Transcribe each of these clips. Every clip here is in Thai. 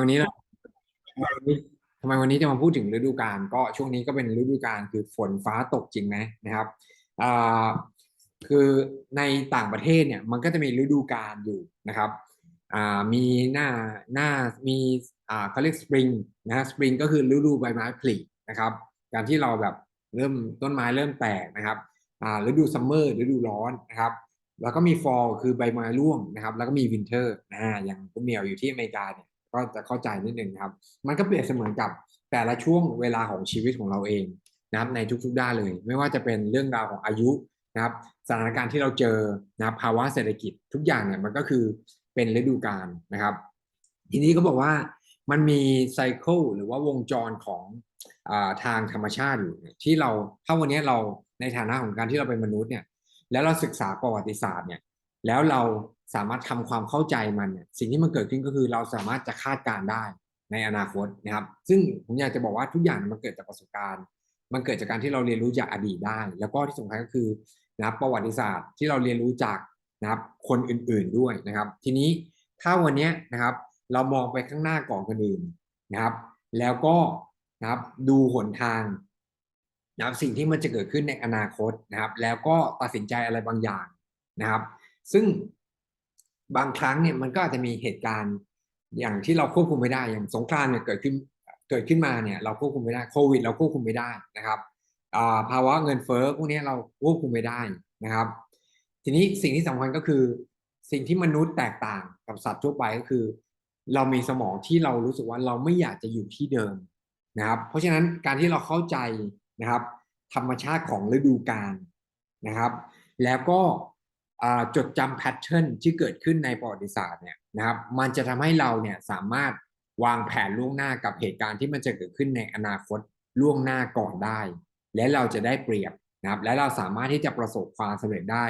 วันนี้เราทำไมวันนี้ทำไมวันนี้จะมาพูดถึงฤดูกาลก็ช่วงนี้ก็เป็นฤดูกาลคือฝนฟ้าตกจริงไหมนะครับคือในต่างประเทศเนี่ยมันก็จะมีฤดูกาลอยู่นะครับมีหน้าหน้ามีเขาเรียกสปริงนะฮะสปริงก็คือฤดูใบไม้ผลินะครับ การที่เราแบบเริ่มต้นไม้เริ่มแตกนะครับฤดูซัมเมอร์ฤดูร้อนนะครับ แล้วก็มี fall คือใบไม้ร่วงนะครับ แล้วก็มี winter นะอย่างคุณเหมียวอยู่ที่อเมริกาเนี่ย ก็จะเข้าใจนิดนึงครับ มันก็เปรียบเสมือนกับแต่ละช่วงเวลาของชีวิตของเราเองนะครับในทุกๆด้านเลย ไม่ว่าจะเป็นเรื่องราวของอายุนะครับสถานการณ์ที่เราเจอนะครับภาวะเศรษฐกิจทุกอย่างเนี่ยมันก็คือเป็นฤดูกาลนะครับ ทีนี้ก็บอกว่ามันมีไซเคิลหรือว่าวงจรของอทางธรรมชาติอยู่ที่เราถ้าวันนี้เราในฐานะของการที่เราเป็นมนุษย์เนี่ยแล้วเราศึกษาประวัติศาสตร์เนี่ยแล้วเรา สามารถทำความเข้าใจมันเนี่ยสิ่งที่มันเกิดขึ้นก็คือเราสามารถจะคาดการได้ในอนาคตนะครับ ซึ่งผมอยากจะบอกว่าทุกอย่างมันเกิดจากประสบการณ์ มันเกิดจากการที่เราเรียนรู้จากอดีตได้ แล้วก็ที่สำคัญก็คือนะครับประวัติศาสตร์ที่เราเรียนรู้จากนะครับคนอื่นๆด้วยนะครับ ทีนี้ถ้าวันนี้นะครับ เรามองไปข้างหน้าก่อนคนอื่นนะครับ แล้วก็นะครับดูหนทางนะครับสิ่งที่มันจะเกิดขึ้นในอนาคตนะครับ แล้วก็ตัดสินใจอะไรบางอย่างนะครับ ซึ่ง บางครั้งเนี่ยมันก็อาจจะมีเหตุการณ์อย่างที่เราควบคุมไม่ได้อย่างสงครามเนี่ยเกิดขึ้นเกิดขึ้นมาเนี่ยเราควบคุมไม่ได้โควิด เราควบคุมไม่ได้นะครับภาวะเงินเฟ้อพวกนี้เราควบคุมไม่ได้นะครับ ทีนี้สิ่งที่สำคัญก็คือสิ่งที่มนุษย์แตกต่างกับสัตว์ทั่วไปก็คือ เรามีสมองที่เรารู้สึกว่าเราไม่อยากจะอยู่ที่เดิมนะครับ เพราะฉะนั้นการที่เราเข้าใจนะครับ ธรรมชาติของฤดูกาลนะครับ แล้วก็ จดจำแพทเทิร์นที่เกิดขึ้นในประวัติศาสตร์เนี่ยนะครับมันจะทำให้เราเนี่ยสามารถวางแผนล่วงหน้ากับเหตุการณ์ที่มันจะเกิดขึ้นในอนาคตล่วงหน้าก่อนได้ และเราจะได้เปรียบนะครับและเราสามารถที่จะประสบความสำเร็จได้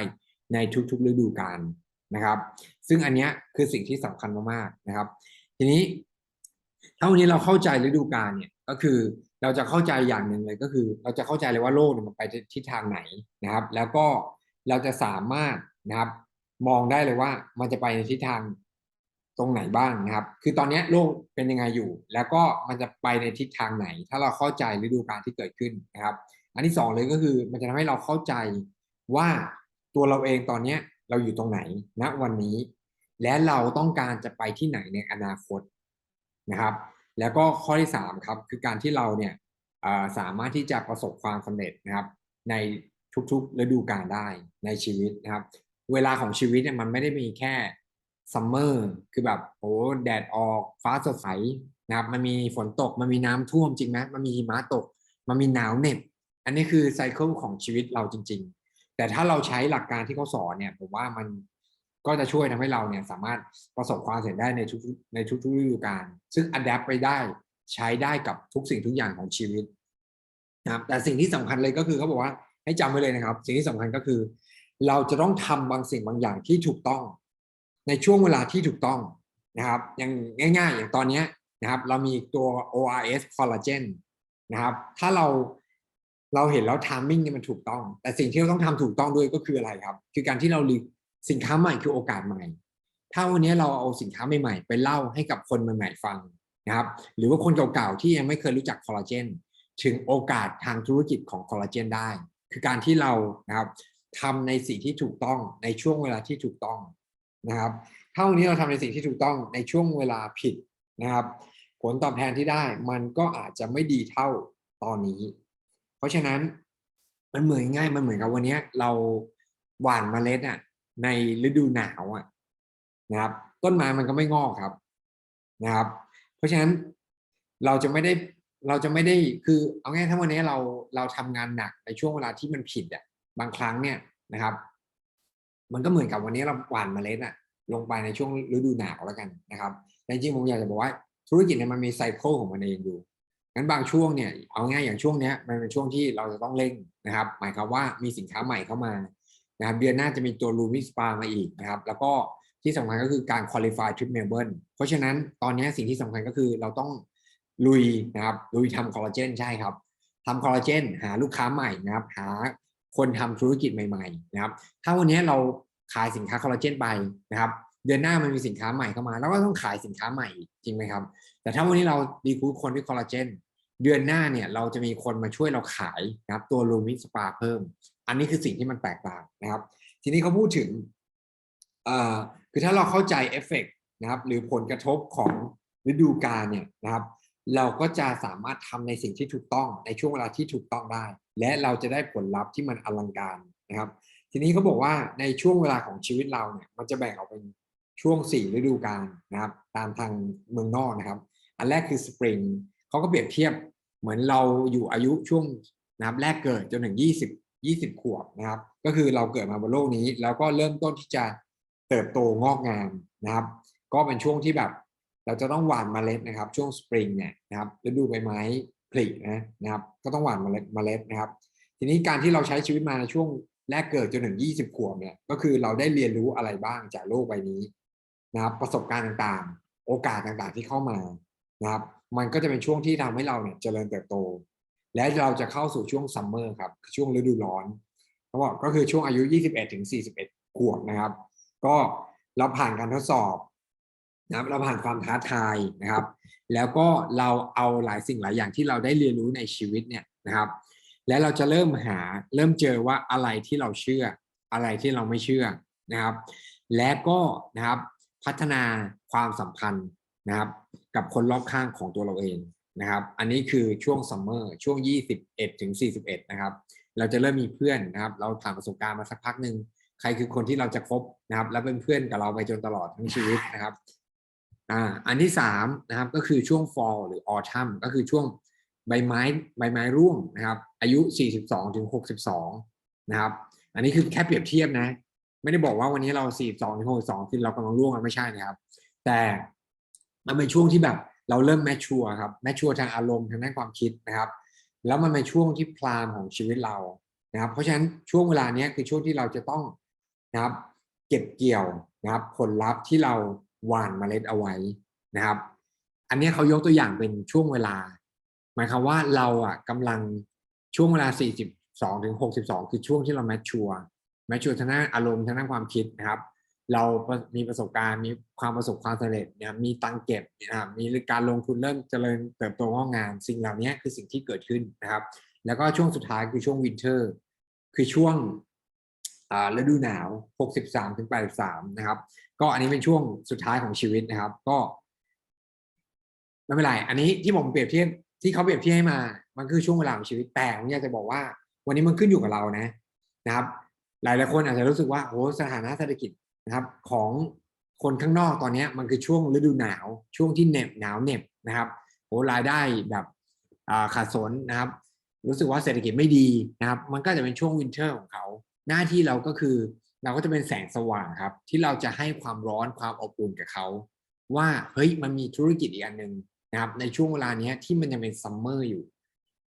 ในทุกๆฤดูกาลนะครับ ซึ่งอันนี้คือสิ่งที่สำคัญมากๆนะครับ ทีนี้ถ้าวันนี้เราเข้าใจฤดูกาลเนี่ยก็คือเราจะเข้าใจอย่างหนึ่งเลยก็คือ เราจะเข้าใจเลยว่าโลกมันไปทิศทางไหนนะครับ แล้วก็เราจะสามารถ นะครับ มองได้เลยว่ามันจะไปในทิศทางตรงไหนบ้างนะครับ คือตอนนี้โลกเป็นยังไงอยู่ แล้วก็มันจะไปในทิศทางไหน ถ้าเราเข้าใจฤดูกาลที่เกิดขึ้นนะครับ อันที่สองเลยก็คือมันจะทำให้เราเข้าใจว่าตัวเราเองตอนนี้เราอยู่ตรงไหนณวันนี้ และเราต้องการจะไปที่ไหนในอนาคตนะครับ แล้วก็ข้อที่3ครับคือการที่เราเนี่ยสามารถที่จะประสบความสำเร็จนะครับ ในทุกๆฤดูกาลได้ในชีวิตนะครับ เวลาของชีวิตเนี่ยมันไม่ได้มีแค่ซัมเมอร์คือแบบโอ้แดดออกฟ้าสดใสนะครับ มันมีฝนตกมันมีน้ำท่วมจริงไหมมันมีหิมะตก มันมีหนาวเหน็บ อันนี้คือไซเคิลของชีวิตเราจริง ๆ แต่ถ้าเราใช้หลักการที่เขาสอนเนี่ยผมว่ามันก็จะช่วยทำให้เราเนี่ยสามารถประสบความสำเร็จได้ในทุกในทุกๆฤดูกาลซึ่งอัดแอปไปได้ใช้ได้กับทุกสิ่งทุกอย่างของชีวิตนะครับแต่สิ่งที่สำคัญเลยก็คือเขาบอกว่าให้จำไว้เลยนะครับ สิ่งที่สำคัญก็คือ เราจะต้องทำบางสิ่งบางอย่างที่ถูกต้อง ในช่วงเวลาที่ถูกต้องนะครับอย่างง่ายๆ อย่างตอนนี้นะครับ เรามีตัว ORS collagen นะครับ ถ้าเราเราเห็นแล้วทามมิ่งนี่มันถูกต้อง แต่สิ่งที่เราต้องทำถูกต้องด้วยก็คืออะไรครับ คือการที่เราสินค้าใหม่คือโอกาสใหม่ ถ้าวันนี้เราเอาสินค้าใหม่ๆ ไปเล่าให้กับคนใหม่ๆฟังนะครับ หรือว่าคนเก่าๆที่ยังไม่เคยรู้จักคอลลาเจนถึงโอกาสทางธุรกิจของคอลลาเจนได้ คือการที่เรานะครับ ทำในสิ่งที่ถูกต้องในช่วงเวลาที่ถูกต้องนะครับ ถ้าวันนี้เราทำในสิ่งที่ถูกต้องในช่วงเวลาผิดนะครับ ผลตอบแทนที่ได้มันก็อาจจะไม่ดีเท่าตอนนี้ เพราะฉะนั้นมันเหมือนง่ายมันเหมือนกับวันนี้เราหว่านเมล็ดอะในฤดูหนาวอะนะครับ ต้นไม้มันก็ไม่งอกครับนะครับ เพราะฉะนั้นเราจะไม่ได้เราจะไม่ได้คือเอาง่ายถ้าวันนี้เราเราทำงานหนักในช่วงเวลาที่มันผิดอะ บางครั้งเนี่ยนะครับ มันก็เหมือนกับวันนี้เราหว่านเมล็ดอะลงไปในช่วงฤดูหนาวแล้วกันนะครับแต่จริงผมอยากจะบอกว่าธุรกิจเนี่ยมันมีไซเคิลของมันเองอยู่งั้นบางช่วงเนี่ยเอาง่ายอย่างช่วงเนี้ยมันเป็นช่วงที่เราจะต้องเร่งนะครับ หมายความว่ามีสินค้าใหม่เข้ามานะครับเดือนหน้าจะมีตัวลูมิสปามาอีกนะครับ แล้วก็ที่สำคัญก็คือการ qualify trip Melbourne เพราะฉะนั้นตอนนี้สิ่งที่สำคัญก็คือเราต้องลุยนะครับลุยทำคอลลาเจนใช่ครับทำคอลลาเจนหาลูกค้าใหม่นะครับ หา คนทำธุรกิจใหม่ๆนะครับ ถ้าวันนี้เราขายสินค้าคอลลาเจนไปนะครับเดือนหน้ามันมีสินค้าใหม่เข้ามา แล้วก็ต้องขายสินค้าใหม่อีกจริงไหมครับ แต่ถ้าวันนี้เราดีคูดคนด้วยคอลลาเจนเดือนหน้าเนี่ยเราจะมีคนมาช่วยเราขายนะครับ ตัวลูมิสปาเพิ่ม อันนี้คือสิ่งที่มันแตกต่างนะครับ ทีนี้เขาพูดถึงเอ่อคือถ้าเราเข้าใจเอฟเฟกนะครับหรือผลกระทบของฤดูกาลเนี่ยนะครับ เราก็จะสามารถทำในสิ่งที่ถูกต้องในช่วงเวลาที่ถูกต้องได้ และเราจะได้ผลลัพธ์ที่มันอลังการนะครับ ทีนี้เขาบอกว่าในช่วงเวลาของชีวิตเราเนี่ยมันจะแบ่งออกเป็นช่วงสี่ฤดูกาลนะครับ ตามทางเมืองนอกนะครับ อันแรกคือสปริงเขาก็เปรียบเทียบเหมือนเราอยู่อายุช่วงนะครับแรกเกิดจนถึง 20 20 ขวบนะครับ ก็คือเราเกิดมาบนโลกนี้ แล้วก็เริ่มต้นที่จะเติบโตงอกงามนะครับ ก็เป็นช่วงที่แบบ เราจะต้องหว่านเมล็ดนะครับ ช่วงสปริงเนี่ยนะครับฤดูใบไม้ผลินะนะครับ ก็ต้องหว่านเมล็ดเมล็ดนะครับ ทีนี้การที่เราใช้ชีวิตมาในช่วงแรกเกิดจนถึง 20 ขวบเนี่ยก็คือเราได้เรียนรู้อะไรบ้างจากโลกใบนี้นะครับ ประสบการณ์ต่างๆ โอกาสต่างๆที่เข้ามานะครับ มันก็จะเป็นช่วงที่ทำให้เราเนี่ยเจริญเติบโต และเราจะเข้าสู่ช่วงซัมเมอร์ครับช่วงฤดูร้อนเขาบอกก็คือช่วงอายุ 21ถึง41 ขวบนะครับ ก็เราผ่านการทดสอบ นะครับเราผ่านความท้าทายนะครับ แล้วก็เราเอาหลายสิ่งหลายอย่างที่เราได้เรียนรู้ในชีวิตเนี่ยนะครับ และเราจะเริ่มหาเริ่มเจอว่าอะไรที่เราเชื่อ อะไรที่เราไม่เชื่อนะครับ และก็นะครับพัฒนาความสัมพันธ์นะครับ กับคนรอบข้างของตัวเราเองนะครับ อันนี้คือช่วงซัมเมอร์ช่วง 21ถึง41 นะครับ เราจะเริ่มมีเพื่อนนะครับ เราผ่านประสบการณ์มาสักพักหนึ่งใครคือคนที่เราจะคบนะครับ และเป็นเพื่อนกับเราไปจนตลอดทั้งชีวิตนะครับ อ่าอันที่สามนะครับก็คือช่วง fall หรือ autumn ก็คือช่วงใบไม้ใบไม้ร่วงนะครับ อายุ 42ถึง62 นะครับ อันนี้คือแค่เปรียบเทียบนะ ไม่ได้บอกว่าวันนี้เรา 42ถึง62คือเรากำลังร่วงมันไม่ใช่นะครับ แต่มันเป็นช่วงที่แบบเราเริ่มแมชชัวครับแมชชัวทางอารมณ์ทางด้านความคิดนะครับ แล้วมันเป็นช่วงที่พลามของชีวิตเรานะครับ เพราะฉะนั้นช่วงเวลานี้คือช่วงที่เราจะต้องนะครับ เก็บเกี่ยวนะครับ ผลลัพธ์ที่เรา หว่านเมล็ดเอาไว้นะครับ อันนี้เขายกตัวอย่างเป็นช่วงเวลา หมายความว่าเราอะกำลังช่วงเวลา 42ถึง62 คือช่วงที่เราแมชชัวแมชชัวทางด้านอารมณ์ทางด้านความคิดนะครับ เรามีประสบการณ์มีความประสบความสำเร็จเนี่ยมีตังเก็บนะครับมีการลงทุนเริ่มเจริญเติบโตงอกงามสิ่งเหล่านี้คือสิ่งที่เกิดขึ้นนะครับ แล้วก็ช่วงสุดท้ายคือช่วงวินเทอร์ คือช่วง ฤดูหนาว 63ถึง83 นะครับ ก็อันนี้เป็นช่วงสุดท้ายของชีวิตนะครับ ก็ไม่เป็นไร อันนี้ที่ผมเปรียบเทียบที่เขาเปรียบเทียบให้มา มันคือช่วงเวลาของชีวิต แต่ผมอยากจะบอกว่า วันนี้มันขึ้นอยู่กับเรานะ นะครับ หลายหลายคนอาจจะรู้สึกว่าโอ้สถานะเศรษฐกิจนะครับ ของคนข้างนอกตอนนี้มันคือช่วงฤดูหนาว ช่วงที่เหน็บหนาวเหน็บนะครับโอ้รายได้แบบขาดสนนะครับ รู้สึกว่าเศรษฐกิจไม่ดีนะครับ มันก็จะเป็นช่วงวินเทอร์ของเขา หน้าที่เราก็คือเราก็จะเป็นแสงสว่างครับ ที่เราจะให้ความร้อนความอบอุ่นกับเขาว่าเฮ้ยมันมีธุรกิจอีกอันหนึ่งนะครับ ในช่วงเวลานี้ที่มันยังเป็นซัมเมอร์อยู่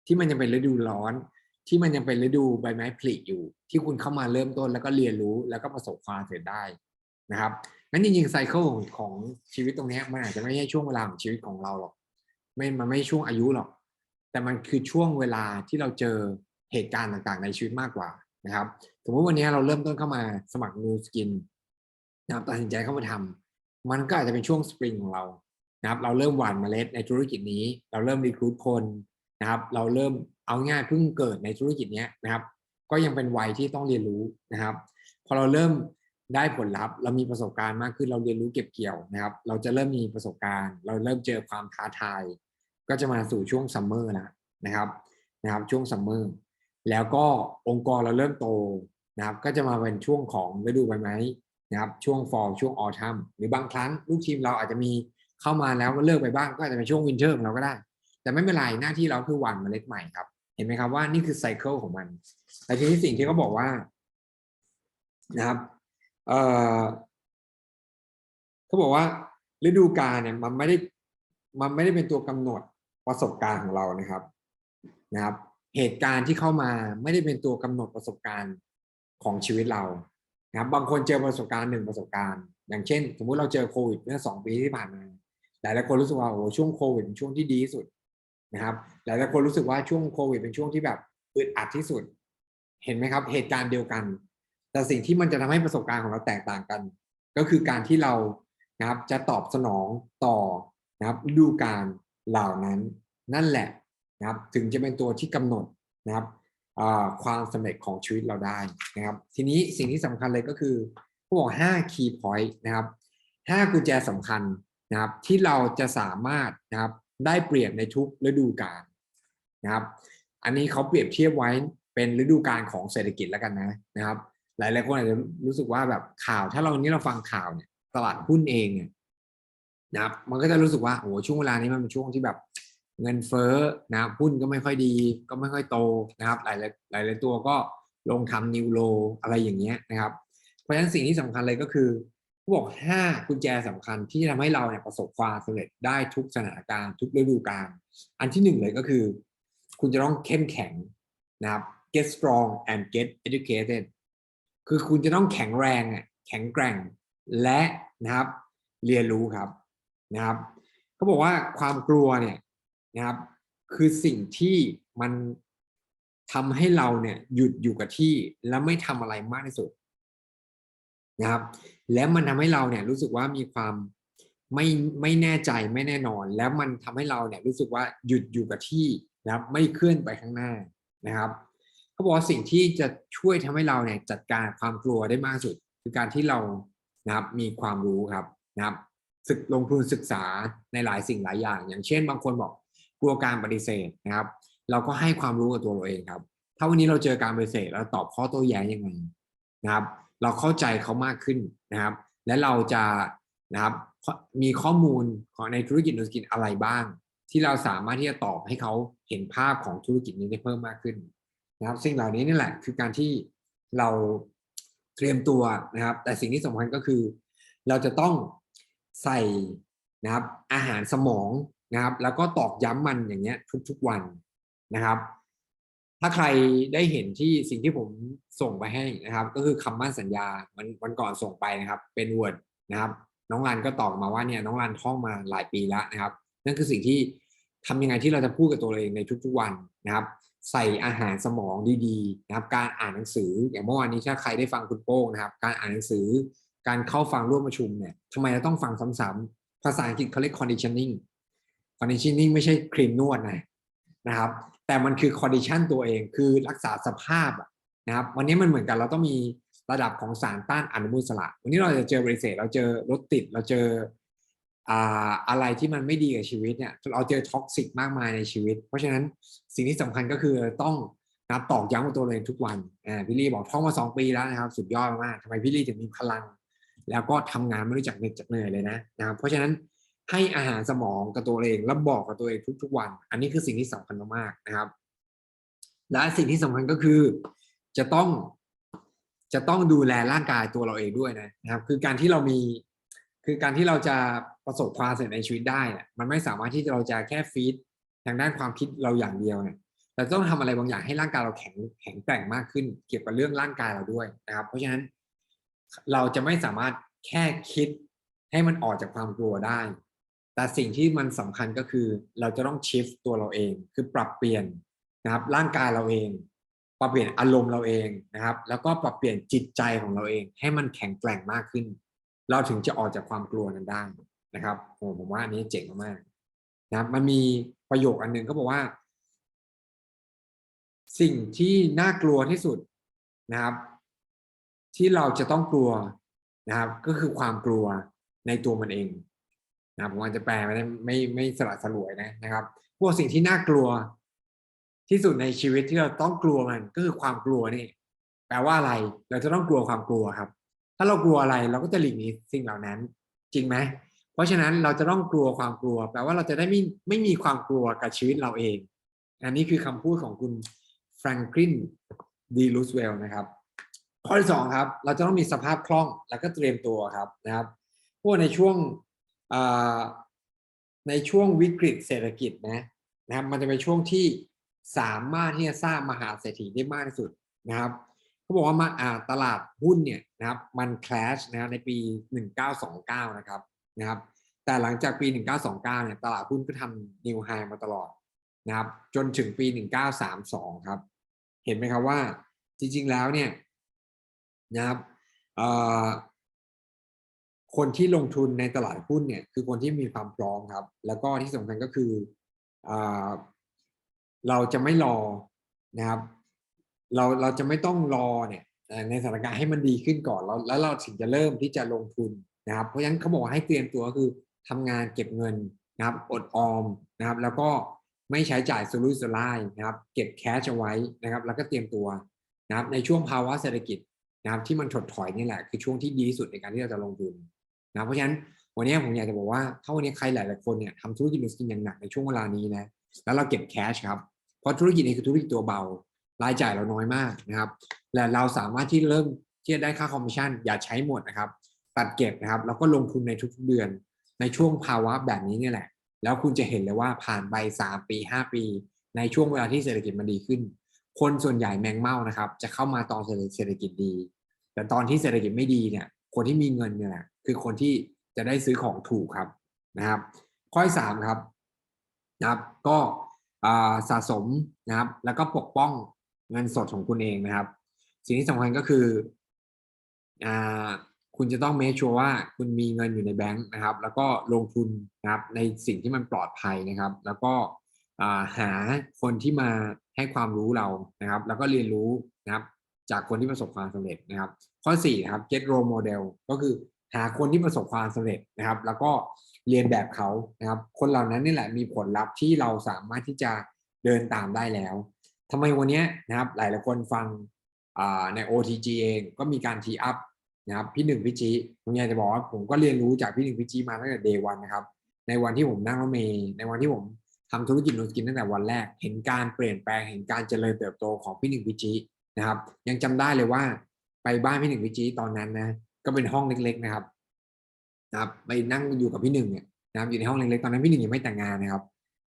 ที่มันยังเป็นฤดูร้อน ที่มันยังเป็นฤดูใบไม้ผลิอยู่ ที่คุณเข้ามาเริ่มต้นแล้วก็เรียนรู้แล้วก็ประสบความสำเร็จได้นะครับงั้นจริงๆไซเคิลของชีวิตตรงนี้มันอาจจะไม่ใช่ช่วงเวลาของชีวิตของเราหรอกไม่มันไม่ช่วงอายุหรอก แต่มันคือช่วงเวลาที่เราเจอเหตุการณ์ต่างๆ ในชีวิตมากกว่านะครับ มมติวันนี้เราเริ่มต้นเข้ามาสมัคร New Skin นะครับตัดสินใจเข้ามาทำมันก็อาจจะเป็นช่วงสปริงของเรานะครับเราเริ่มหว่านเมล็ดในธุรกิจนี้ เราเริ่มรีครูดคนนะครับเราเริ่มเอาง่ายเพิ่งเกิดในธุรกิจนี้นะครับ ก็ยังเป็นวัยที่ต้องเรียนรู้นะครับ พอเราเริ่มได้ผลลัพธ์ เรามีประสบการณ์มากขึ้นเราเรียนรู้เก็บเกี่ยวนะครับ เราจะเริ่มมีประสบการณ์ เราเริ่มเจอความท้าทาย ก็จะมาสู่ช่วงซัมเมอร์แล้วนะครับนะครับ ช่วงซัมเมอร์แล้วก็องค์กรเราเริ่มโต นะครับก็จะมาเป็นช่วงของฤดูใบไม้นะครับช่วงฟอลช่วงออทัมหรือบางครั้งลูกทีมเราอาจจะมีเข้ามาแล้วเลิกไปบ้างก็อาจจะเป็นช่วงวินเทอร์ของเราก็ได้ แต่ไม่เป็นไรหน้าที่เราคือหว่านเมล็ดใหม่ครับ เห็นไหมครับว่านี่คือไซเคิลของมันแต่ทีนี้สิ่งที่เขาบอกว่านะครับเอ่อเขาบอกว่าฤดูกาลเนี่ยมันไม่ได้มันไม่ได้เป็นตัวกำหนดประสบการณ์ของเรานะครับนะครับ เหตุการณ์ที่เข้ามาไม่ได้เป็นตัวกำหนดประสบการณ์ ของชีวิตเรานะครับบางคนเจอประสบการณ์หนึ่งประสบการณ์ อย่างเช่น สมมุติเราเจอโควิดเมื่อสองปีที่ผ่านมาหลายหลายคนรู้สึกว่าโอ้ช่วงโควิดเป็นช่วงที่ดีที่สุดนะครับ หลายหลายคนรู้สึกว่าช่วงโควิดเป็นช่วงที่แบบอึดอัดที่สุด เห็นไหมครับ เหตุการณ์เดียวกัน แต่สิ่งที่มันจะทำให้ประสบการณ์ของเราแตกต่างกัน ก็คือการที่เรานะครับจะตอบสนองต่อนะครับฤดูกาลเหล่านั้น นั่นแหละนะครับ ถึงจะเป็นตัวที่กำหนดนะครับ ความสำเร็จของชีวิตเราได้นะครับ ทีนี้สิ่งที่สำคัญเลยก็คือเขาบอก5 key point นะครับ5กุญแจสำคัญนะครับที่เราจะสามารถนะครับได้เปรียบในทุกฤดูกาลนะครับ อันนี้เขาเปรียบเทียบไว้เป็นฤดูกาลของเศรษฐกิจแล้วกันนะนะครับ หลายหลายคนอาจจะรู้สึกว่าแบบข่าว ถ้าเรานี้เราฟังข่าวเนี่ยตลาดหุ้นเองเนี่ยนะครับ มันก็จะรู้สึกว่าโอ้ช่วงเวลานี้มันเป็นช่วงที่แบบ เงินเฟ้อนะครับหุ้นก็ไม่ค่อยดี ก็ไม่ค่อยโตนะครับ หลายหลายหลายตัวก็ลงทำนิวโลอะไรอย่างเงี้ยนะครับ เพราะฉะนั้นสิ่งที่สำคัญเลยก็คือเขาบอกห้ากุญแจสำคัญที่ทำให้เราเนี่ยประสบความสำเร็จได้ทุกสถานการณ์ทุกฤดูกาลอันที่หนึ่งเลยก็คือ คุณจะต้องเข้มแข็งนะครับ get strong and get educated คือคุณจะต้องแข็งแรงอะแข็งแกร่งและนะครับ เรียนรู้ครับนะครับเขาบอกว่าความกลัวเนี่ย นะครับ คือสิ่งที่มันทำให้เราเนี่ยหยุดอยู่กับที่แล้วไม่ทำอะไรมากที่สุดนะครับ และมันทำให้เราเนี่ยรู้สึกว่ามีความไม่ไม่แน่ใจไม่แน่นอน แล้วมันทำให้เราเนี่ยรู้สึกว่าหยุดอยู่กับที่นะครับ ไม่เคลื่อนไปข้างหน้านะครับเขาบอกว่าสิ่งที่จะช่วยทำให้เราเนี่ยจัดการความกลัวได้มากที่สุด คือการที่เรานะครับมีความรู้ครับนะครับศึกลงทุนศึกษาในหลายสิ่งหลายอย่าง อย่างเช่น บางคนบอก กลัวการปฏิเสธนะครับ เราก็ให้ความรู้กับตัวเราเองครับ ถ้าวันนี้เราเจอการปฏิเสธเราตอบข้อโต้แย้งยังไงนะครับ เราเข้าใจเขามากขึ้นนะครับ และเราจะนะครับมีข้อมูลของในธุรกิจธุรกิจอะไรบ้าง ที่เราสามารถที่จะตอบให้เขาเห็นภาพของธุรกิจนี้ได้เพิ่มมากขึ้นนะครับ สิ่งเหล่านี้นี่แหละคือการที่เราเตรียมตัวนะครับ แต่สิ่งที่สำคัญก็คือ เราจะต้องใส่นะครับอาหารสมอง นะครับ แล้วก็ตอกย้ำมันอย่างเงี้ยทุกๆวันนะครับ ถ้าใครได้เห็นที่สิ่งที่ผมส่งไปให้นะครับ ก็คือคำมั่นสัญญาวันวันก่อนส่งไปนะครับ เป็น Word นะครับ น้องรันก็ตอบมาว่าเนี่ยน้องรันท่องมาหลายปีแล้วนะครับ นั่นคือสิ่งที่ทำยังไงที่เราจะพูดกับตัวเองในทุกๆวันนะครับ ใส่อาหารสมองดีๆนะครับ การอ่านหนังสืออย่างเมื่อวานนี้ถ้าใครได้ฟังคุณโป้งนะครับ การอ่านหนังสือ การเข้าฟังร่วมประชุมเนี่ยทำไมเราต้องฟังซ้ำๆภาษาอังกฤษเขาเรียก conditioning conditioning ไม่ใช่ครีมนวดนะนะครับ แต่มันคือ condition ตัวเองคือรักษาสภาพนะครับ วันนี้มันเหมือนกันเราต้องมีระดับของสารต้านอนุมูลอิสระ วันนี้เราจะเจอบริเศษเราเจอรถติด เราเจออะไรที่มันไม่ดีกับชีวิตเนี่ย เราเจอท็อกซิกมากมายในชีวิต เพราะฉะนั้นสิ่งที่สำคัญก็คือต้องนะตอกย้ำกับตัวเองทุกวันพี่ลี่บอกท่องมาสองปีแล้วนะครับ สุดยอดมากทำไมพี่ลี่ถึงมีพลัง แล้วก็ทำงานไม่รู้จักเหน็ดจักเหนื่อยเลยนะนะครับ เพราะฉะนั้น ให้อาหารสมองกับตัวเองแล้วบอกกับตัวเองทุก ๆ วัน อันนี้คือสิ่งที่สำคัญมากๆนะครับ และสิ่งที่สำคัญก็คือจะต้องจะต้องดูแลร่างกายตัวเราเองด้วยนะครับ คือการที่เรามีคือการที่เราจะประสบความสำเร็จในชีวิตได้มันไม่สามารถที่เราจะแค่ฟีดทางด้านความคิดเราอย่างเดียวเนี่ยเราต้องทำอะไรบางอย่างให้ร่างกายเราแข็งแข็งแกร่งมากขึ้น เกี่ยวกับเรื่องร่างกายเราด้วยนะครับ เพราะฉะนั้นเราจะไม่สามารถแค่คิดให้มันออกจากความกลัวได้ แต่สิ่งที่มันสำคัญก็คือเราจะต้องชิฟตัวเราเอง คือปรับเปลี่ยนนะครับร่างกายเราเอง ปรับเปลี่ยนอารมณ์เราเองนะครับ แล้วก็ปรับเปลี่ยนจิตใจของเราเอง ให้มันแข็งแกร่งมากขึ้น เราถึงจะออกจากความกลัวนั้นได้นะครับโอ้ผมว่าอันนี้เจ๋งมากนะครับมันมีประโยคอันหนึ่งก็บอกว่า สิ่งที่น่ากลัวที่สุดนะครับ ที่เราจะต้องกลัวนะครับ ก็คือความกลัวในตัวมันเอง นะผมอาจจะแปลไม่ได้ไม่ไม่สละสลวยนะนะครับ พวกสิ่งที่น่ากลัวที่สุดในชีวิตที่เราต้องกลัวมันก็คือความกลัวนี่ แปลว่าอะไรเราจะต้องกลัวความกลัวครับ ถ้าเรากลัวอะไรเราก็จะหลีกหนีสิ่งเหล่านั้น จริงไหมเพราะฉะนั้นเราจะต้องกลัวความกลัว แปลว่าเราจะได้ไม่ไม่มีความกลัวกับชีวิตเราเอง อันนี้คือคำพูดของคุณแฟรงคลินดีลูสเวลนะครับข้อที่สองครับ เราจะต้องมีสภาพคล่องแล้วก็เตรียมตัวครับนะครับพวกในช่วง ในช่วงวิกฤตเศรษฐกิจนะนะครับมันจะเป็นช่วงที่สามารถที่จะสร้างมหาเศรษฐีได้มากที่สุดนะครับเขาบอกว่ามาตลาดหุ้นเนี่ยนะครับมันคลาชนะในปี 1929 นะครับนะครับแต่หลังจากปี 1929 เนี่ยตลาดหุ้นก็ทำนิวไฮมาตลอดนะครับจนถึงปี 1932 ครับ เห็นไหมครับว่าจริงๆแล้วเนี่ยนะครับ คนที่ลงทุนในตลาดหุ้นเนี่ยคือคนที่มีความพร้อมครับ แล้วก็ที่สำคัญก็คืออเราจะไม่รอนะครับ เราเราจะไม่ต้องรอเนี่ยในสถานการณ์ให้มันดีขึ้นก่อนแล้วแล้วเราถึงจะเริ่มที่จะลงทุนนะครับ เพราะฉะนั้นเขาบอกให้เตรียมตัวก็คือทำงานเก็บเงินนะครับอดออมนะครับ แล้วก็ไม่ใช้จ่ายสุรุ่ยสุร่ายนะครับ เก็บแคชเอาไว้นะครับ แล้วก็เตรียมตัวนะครับในช่วงภาวะเศรษฐกิจนะครับที่มันถดถอยนี่แหละคือช่วงที่ดีที่สุดในการที่เราจะลงทุน นะเพราะฉะนั้นวันนี้ผมอยากจะบอกว่าถ้าวันนี้ใครหลายๆคนเนี่ยทำธุรกิจอินสกินอย่างหนักในช่วงเวลานี้นะแล้วเราเก็บแคชครับเพราะธุรกิจนี้คือธุรกิจตัวเบารายจ่ายเราน้อยมากนะครับและเราสามารถที่เริ่มที่จะได้ค่าคอมมิชชั่นอย่าใช้หมดนะครับ ตัดเก็บนะครับแล้วก็ลงทุนในทุกๆเดือน ในช่วงภาวะแบบนี้เนี่ยแหละ แล้วคุณจะเห็นเลยว่าผ่านไปสามปีห้าปี ในช่วงเวลาที่เศรษฐกิจมันดีขึ้น คนส่วนใหญ่แมงเม่านะครับ จะเข้ามาตอนเศรษฐกิจดี แต่ตอนที่เศรษฐกิจไม่ดีเนี่ย คนที่มีเงินเนี่ยแหละคือคนที่จะได้ซื้อของถูกครับนะครับ ข้อที่สามครับนะครับ ก็สะสมนะครับ แล้วก็ปกป้องเงินสดของคุณเองนะครับ สิ่งที่สำคัญก็คืออ่าคุณจะต้อง make sure ว่าคุณมีเงินอยู่ในแบงค์นะครับ แล้วก็ลงทุนนะครับในสิ่งที่มันปลอดภัยนะครับ แล้วก็หาคนที่มาให้ความรู้เรานะครับ แล้วก็เรียนรู้นะครับ จากคนที่ประสบความสำเร็จนะครับ ข้อ4ครับ get role model ก็คือหาคนที่ประสบความสำเร็จนะครับ แล้วก็เรียนแบบเขานะครับ คนเหล่านั้นนี่แหละมีผลลัพธ์ที่เราสามารถที่จะเดินตามได้แล้วทำไมวันนี้นะครับหลายหลายๆคนฟังใน OTG เองก็มีการทีอัพนะครับพี่หนึ่งพี่จีผมอยากจะบอกว่าผมก็เรียนรู้จากพี่หนึ่งพี่จีมาตั้งแต่ day one นะครับ ในวันที่ผมนั่งรถเมล์ในวันที่ผมทำธุรกิจโนสกินตั้งแต่วันแรก เห็นการเปลี่ยนแปลงเห็นการเจริญเติบโตของพี่หนึ่งพี่จีนะครับ ยังจำได้เลยว่า ไปบ้านพี่หนึ่งพี่จีตอนนั้นนะก็เป็นห้องเล็ก ๆ นะครับนะครับไปนั่งอยู่กับพี่หนึ่งเนี่ยนะครับอยู่ในห้องเล็กๆตอนนั้นพี่หนึ่งยังไม่แต่งงานนะครับ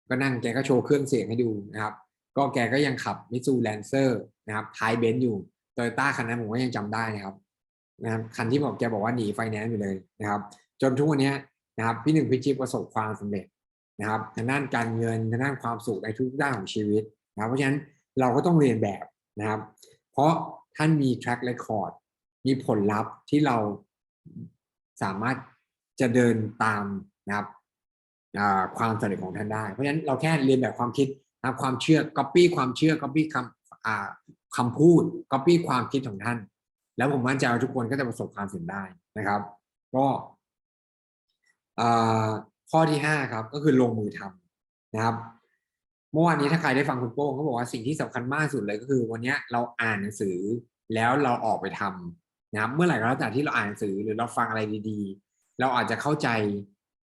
ก็นั่งแกก็โชว์เครื่องเสียงให้ดูนะครับ ก็แกก็ยังขับมิซูแลนเซอร์นะครับท้ายเบนซ์อยู่โตโยต้าคันนั้นผมก็ยังจำได้นะครับนะครับคันที่บอกแกบอกว่าหนีไฟแนนซ์อยู่เลยนะครับ จนทุกวันนี้นะครับพี่หนึ่งพี่จิ๊บประสบความสำเร็จนะครับทางด้านการเงินทางด้านความสุขในทุกด้านของชีวิตนะครับเพราะฉะนั้นเราก็ต้องเรียนแบบนะครับ เพราะ ท่านมี track record มีผลลัพธ์ที่เราสามารถจะเดินตามนะครับความสำเร็จของท่านได้ เพราะฉะนั้นเราแค่เรียนแบบความคิดนะครับความเชื่อ copy ความเชื่อ copy คำคำพูด copy ความคิดของท่าน แล้วผมมั่นใจว่าทุกคนก็จะประสบความสำเร็จได้นะครับ ก็อ่าข้อที่ห้าครับก็คือลงมือทำนะครับ เมื่อวานนี้ถ้าใครได้ฟังคุณโป้งเขาบอกว่าสิ่งที่สำคัญมากสุดเลยก็คือ วันนี้เราอ่านหนังสือแล้วเราออกไปทำนะครับเมื่อไหร่ก็แล้วแต่ที่เราอ่านหนังสือหรือเราฟังอะไรดีๆ เราอาจจะเข้าใจ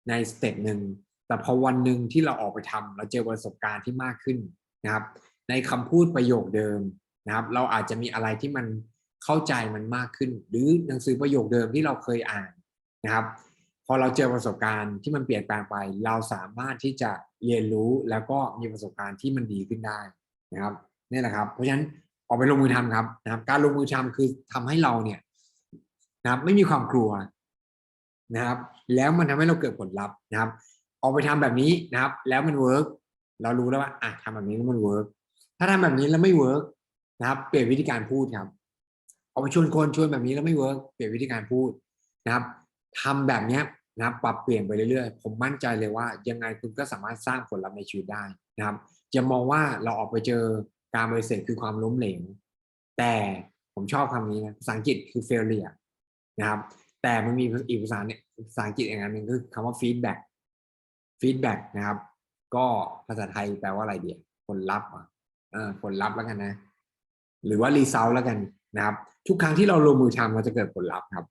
ในสเต็ปหนึ่งแต่พอวันหนึ่งที่เราออกไปทำเราเจอประสบการณ์ที่มากขึ้นนะครับ ในคำพูดประโยคเดิมนะครับ เราอาจจะมีอะไรที่มันเข้าใจมันมากขึ้น หรือหนังสือประโยคเดิมที่เราเคยอ่านนะครับ พอเราเจอประสบการณ์ที่มันเปลี่ยนแปลงไป เราสามารถที่จะ เรียนรู้แล้วก็มีประสบการณ์ที่มันดีขึ้นได้นะครับนี่แหละครับ เพราะฉะนั้นออกไปลงมือทำครับนะครับ การลงมือทำคือทำให้เราเนี่ยนะครับไม่มีความกลัวนะครับ แล้วมันทำให้เราเกิดผลลัพธ์นะครับ ออกไปทำแบบนี้นะครับ แล้วมันเวิร์กเรารู้แล้วว่าอะทำแบบนี้แล้วมันเวิร์กถ้าทำแบบนี้แล้วไม่เวิร์กนะครับ เปลี่ยนวิธีการพูดครับออกไปชวนคนชวนแบบนี้แล้วไม่เวิร์กเปลี่ยนวิธีการพูดนะครับทำแบบเนี้ย นะครับปรับเปลี่ยนไปเรื่อยๆ ผมมั่นใจเลยว่า ยังไงคุณก็สามารถสร้างผลลัพธ์ในชีวิตได้นะครับ จะมองว่าเราออกไปเจอการบริเสธคือความล้มเหลวแต่ผมชอบคำนี้นะภาษาอังกฤษคือ failure นะครับ แต่มันมีอีกภาษาเนี่ยภาษาอังกฤษอย่างหนึ่งคือคำว่า feedback feedback นะครับ ก็ภาษาไทยแปลว่าอะไรเดียวผลลัพธ์อะเออผลลัพธ์แล้วกันนะ หรือว่า result แล้วกันนะครับ ทุกครั้งที่เราลงมือทำเราจะเกิดผลลัพธ์ครับ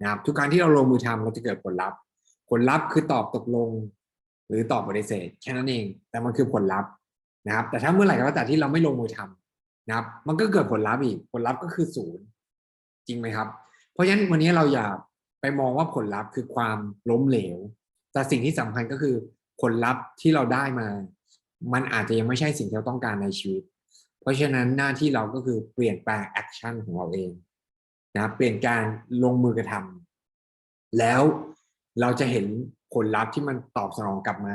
นะครับ ทุกครั้งที่เราลงมือทำเราจะเกิดผลลัพธ์ ผลลัพธ์คือตอบตกลง หรือตอบปฏิเสธแค่นั้นเอง แต่มันคือผลลัพธ์นะครับ แต่ถ้าเมื่อไหร่ก็แล้วแต่ที่เราไม่ลงมือทำนะครับ มันก็เกิดผลลัพธ์อีก ผลลัพธ์ก็คือศูนย์จริงไหมครับ เพราะฉะนั้นวันนี้เราอย่าไปมองว่าผลลัพธ์คือความล้มเหลว แต่สิ่งที่สำคัญก็คือผลลัพธ์ที่เราได้มา มันอาจจะยังไม่ใช่สิ่งที่เราต้องการในชีวิต เพราะฉะนั้นหน้าที่เราก็คือเปลี่ยนแปลงแอคชั่นของเราเอง นะเปลี่ยนการลงมือกระทำ แล้วเราจะเห็นผลลัพธ์ที่มันตอบสนองกลับมา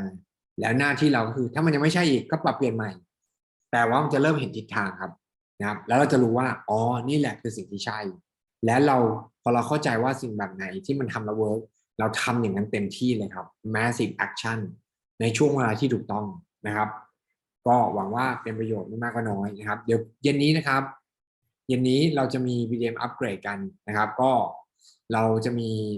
แล้วหน้าที่เราก็คือ ถ้ามันยังไม่ใช่อีกก็ปรับเปลี่ยนใหม่ แต่ว่ามันจะเริ่มเห็นทิศทางครับนะครับ แล้วเราจะรู้ว่าอ๋อนี่แหละคือสิ่งที่ใช่ และเราพอเราเข้าใจว่าสิ่งแบบไหนที่มันทำแล้วเวิร์กเราทำอย่างนั้นเต็มที่เลยครับ massive action ในช่วงเวลาที่ถูกต้องนะครับ ก็หวังว่าเป็นประโยชน์ไม่มากก็น้อยนะครับ เดี๋ยวเย็นนี้นะครับ เย็นนี้เราจะมี VDM อัปเกรดกันนะครับ ก็เราจะมี